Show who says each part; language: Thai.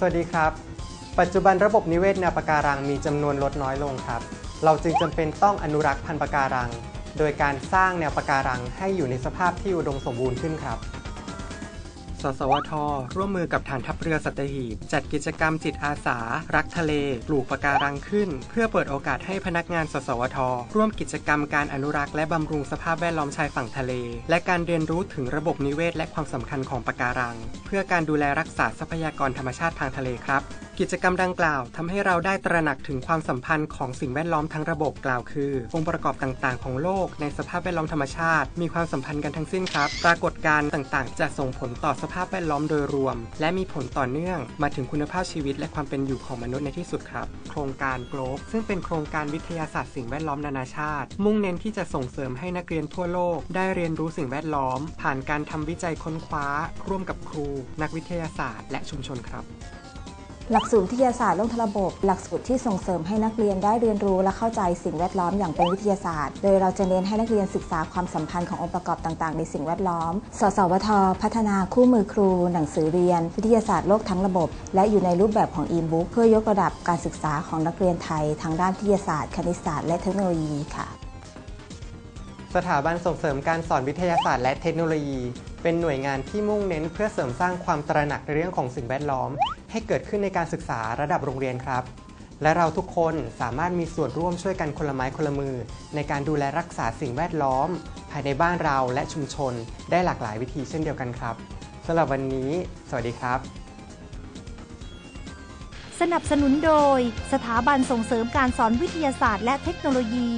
Speaker 1: สวัสดีครับ ปัจจุบันระบบนิเวศแนวปะการังมีจำนวนลดน้อยลงครับ เราจึงจำเป็นต้องอนุรักษ์พันธุ์ปะการัง โดยการสร้างแนวปะการังให้อยู่ในสภาพที่อุดมสมบูรณ์ขึ้นครับ สสวท ร่วมมือกับฐานทัพเรือสัตหีบ จัดกิจกรรมจิตอาสา รักทะเล ปลูกปะการังขึ้น เพื่อเปิดโอกาสให้พนักงาน สสวท ร่วมกิจกรรมการอนุรักษ์และบำรุงสภาพแวดล้อมชายฝั่งทะเล และการเรียนรู้ถึงระบบนิเวศและความสำคัญของปะการัง เพื่อการดูแลรักษาทรัพยากรธรรมชาติทางทะเลครับ กิจกรรมดังกล่าวทำให้เราได้ตระหนักถึงความสัมพันธ์ของสิ่งแวดล้อมทั้งระบบกล่าวคือ องค์ประกอบต่างๆ ของโลกในสภาพแวดล้อมธรรมชาติ มีความสัมพันธ์กันทั้งสิ้นครับ ปรากฏการณ์ต่างๆ จะส่งผลต่อสภาพแวดล้อมโดยรวม และมีผลต่อเนื่องมาถึงคุณภาพชีวิตและความเป็นอยู่ของมนุษย์ในที่สุดครับ โครงการโกลบซึ่งเป็นโครงการวิทยาศาสตร์สิ่งแวดล้อมนานาชาติ มุ่งเน้นที่จะส่งเสริมให้นักเรียนทั่วโลก ได้เรียนรู้สิ่งแวดล้อม ผ่านการทำวิจัยค้นคว้า ร่วมกับครู นักวิทยาศาสตร์ และชุมชนครับ
Speaker 2: หลักสูตรวิทยาศาสตร์โลกทั้งระบบ หลักสูตรที่ส่งเสริมให้นักเรียนได้เรียนรู้และเข้าใจสิ่งแวดล้อมอย่างเป็นวิทยาศาสตร์ โดยเราจะเน้นให้นักเรียนศึกษาความสัมพันธ์ขององค์ประกอบต่าง ๆ ในสิ่งแวดล้อม สสวท พัฒนาคู่มือครู หนังสือเรียน วิทยาศาสตร์โลกทั้งระบบ และอยู่ในรูปแบบของอีบุ๊กเพื่อยกระดับการศึกษาของนักเรียนไทยทางด้านวิทยาศาสตร์ คณิตศาสตร์ และเทคโนโลยีค่ะ
Speaker 1: สถาบันส่งเสริมการสอนวิทยาศาสตร์และเทคโนโลยี เป็นหน่วยงานที่มุ่งเน้นเพื่อเสริมสร้างความตระหนักในเรื่องของสิ่งแวดล้อม ให้เกิดขึ้นในการศึกษาระดับโรงเรียนครับ และเราทุกคนสามารถมีส่วนร่วมช่วยกันคนละไม้คนละมือ ในการดูแลรักษาสิ่งแวดล้อม ภายในบ้านเราและชุมชน ได้หลากหลายวิธีเช่นเดียวกันครับสำหรับวันนี้ สวัสดีครับ
Speaker 3: สนับสนุนโดย สถาบันส่งเสริมการสอนวิทยาศาสตร์และเทคโนโลยี